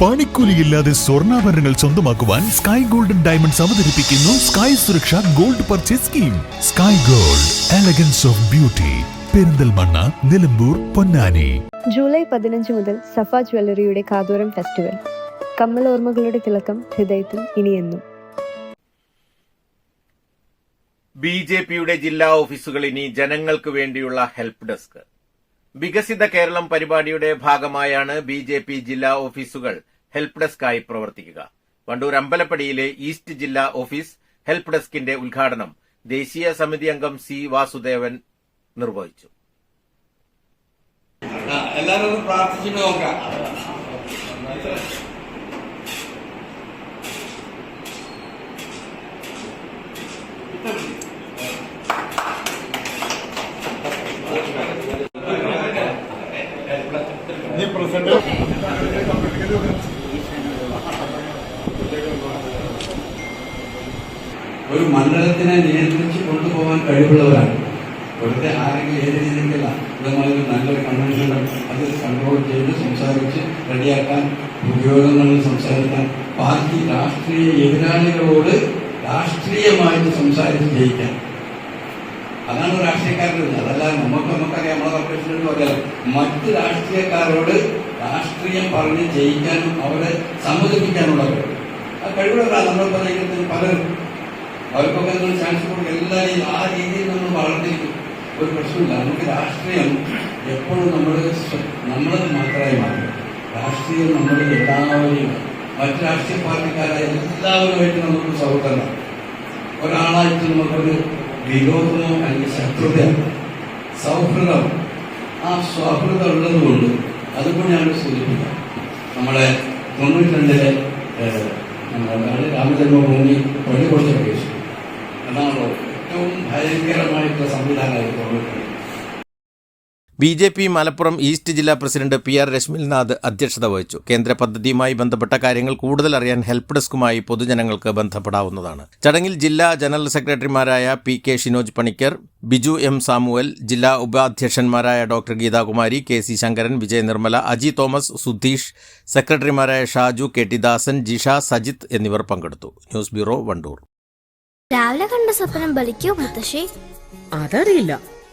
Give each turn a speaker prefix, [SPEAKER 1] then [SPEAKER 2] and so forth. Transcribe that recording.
[SPEAKER 1] പണിക്കൂലിയില്ലാതെ സ്വർണാഭരണങ്ങൾ സ്വന്തമാക്കുവാൻ sky golden diamonds അവതരിപ്പിക്കുന്നു sky Suraksha gold purchase scheme sky gold elegance of beauty Perinthalmanna Nilambur Ponnani.
[SPEAKER 2] July പതിനഞ്ച് മുതൽ സഫ ജ്വല്ലറിയുടെ കാതോരം ഫെസ്റ്റിവൽ. കമ്മൽ ഓർമ്മകളുടെ തിളക്കം ഹൃദയത്തിൽ ഇനിയെന്നും.
[SPEAKER 3] ബി ജെ പിയുടെ ജില്ലാ ഓഫീസുകൾ ഇനി ജനങ്ങൾക്ക് വേണ്ടിയുള്ള ഹെൽപ്പ് ഡെസ്ക്. വികസിത കേരളം പരിപാടിയുടെ ഭാഗമായാണ് ബി ജെ പി ജില്ലാ ഓഫീസുകൾ ഹെൽപ്പ് ഡെസ്കായി പ്രവർത്തിക്കുക. വണ്ടൂർ അമ്പലപ്പടിയിലെ ഈസ്റ്റ് ജില്ലാ ഓഫീസ് ഹെൽപ്പ് ഡെസ്കിന്റെ ഉദ്ഘാടനം ദേശീയ സമിതി അംഗം സി വാസുദേവൻ നിർവഹിച്ചു.
[SPEAKER 4] എല്ലാവരും ഒന്ന് പ്രാർത്ഥിച്ചിട്ട് നോക്കാം. ഒരു മണ്ഡലത്തിനെ നിയന്ത്രിച്ച് കൊണ്ടുപോകാൻ കഴിവുള്ളവരാണ്. വെറുതെ ആരെങ്കിലും ഏത് രീതിക്കല്ല ഇതുമാതിരി നല്ലൊരു കൺവെൻഷൻ അത് കൺട്രോൾ ചെയ്ത് സംസാരിച്ച് റെഡിയാക്കാൻ ഉപയോഗങ്ങളിൽ സംസാരിക്കാൻ പാർട്ടി രാഷ്ട്രീയ എതിരാളികളോട് രാഷ്ട്രീയമായിട്ട് സംസാരിച്ച് ജയിക്കാൻ. അതാണ് രാഷ്ട്രീയക്കാരുടെ അതല്ലാതെ നമുക്ക് നമുക്കറിയാം. നമ്മളെ കോർപ്പറേഷനിൽ പറയാം മറ്റ് രാഷ്ട്രീയക്കാരോട് രാഷ്ട്രീയം പറഞ്ഞ് ജയിക്കാനും അവരെ സമ്മതിപ്പിക്കാനുള്ള ആ കഴിവുള്ളവരാണ് നമ്മൾ പറയുന്നത് പലരും. അവർക്കൊക്കെ നമ്മൾ ചാൻസ് കൊടുക്കും എല്ലാവരെയും ആ രീതിയിൽ നമ്മൾ വളർന്നിരിക്കും ഒരു പ്രശ്നമില്ല. നമുക്ക് രാഷ്ട്രീയം എപ്പോഴും നമ്മൾ നമ്മളത് മാത്രമായി മാറും. രാഷ്ട്രീയം നമ്മൾ എല്ലാവരെയും മറ്റ് രാഷ്ട്രീയ പാർട്ടിക്കാരായ എല്ലാവരുമായിട്ട് നമുക്ക് സൗഹൃദമാണ്. ഒരാളായിട്ട് നമുക്കൊരു വിരോധമോ അല്ലെങ്കിൽ ശത്രുത സൗഹൃദം ആ സൗഹൃദം ഉള്ളത് കൊണ്ട് അതുകൊണ്ട് ഞാൻ സൂചിപ്പിക്കാം. നമ്മളെ തൊണ്ണൂറ്റിരണ്ടിലെ നമ്മുടെ രാമജന്മഭൂമി പള്ളി കൊടുത്ത കേസ് അതാണല്ലോ ഏറ്റവും ഭയങ്കരമായിട്ടുള്ള സംവിധാനമായിരുന്നു തൊണ്ണൂറ്റി രണ്ട്
[SPEAKER 3] B J P Malappuram east ജില്ലാ പ്രസിഡന്റ് പി ആർ രശ്മിൽനാഥ് അധ്യക്ഷത വഹിച്ചു. കേന്ദ്ര പദ്ധതിയുമായി ബന്ധപ്പെട്ട കാര്യങ്ങൾ കൂടുതൽ അറിയാൻ ഹെൽപ്പ് ഡെസ്കുമായി പൊതുജനങ്ങൾക്ക് ബന്ധപ്പെടാവുന്നതാണ്. ചടങ്ങിൽ ജില്ലാ ജനറൽ സെക്രട്ടറിമാരായ P K Shinoj Panicker Biju M Samuel ജില്ലാ ഉപാധ്യക്ഷന്മാരായ doctor Geethakumari K C Sankaran Vijay Nirmala Aji Thomas Sudheesh സെക്രട്ടറിമാരായ ഷാജു കെ ടി ദാസൻ ജിഷ സജിത്ത് എന്നിവർ പങ്കെടുത്തു. News bureau Wandoor.
[SPEAKER 5] രാവിലെ കണ്ട സ്വപ്നം ബലിക്കോ മുത്തശ്ശി?
[SPEAKER 6] അതറിയില്ല.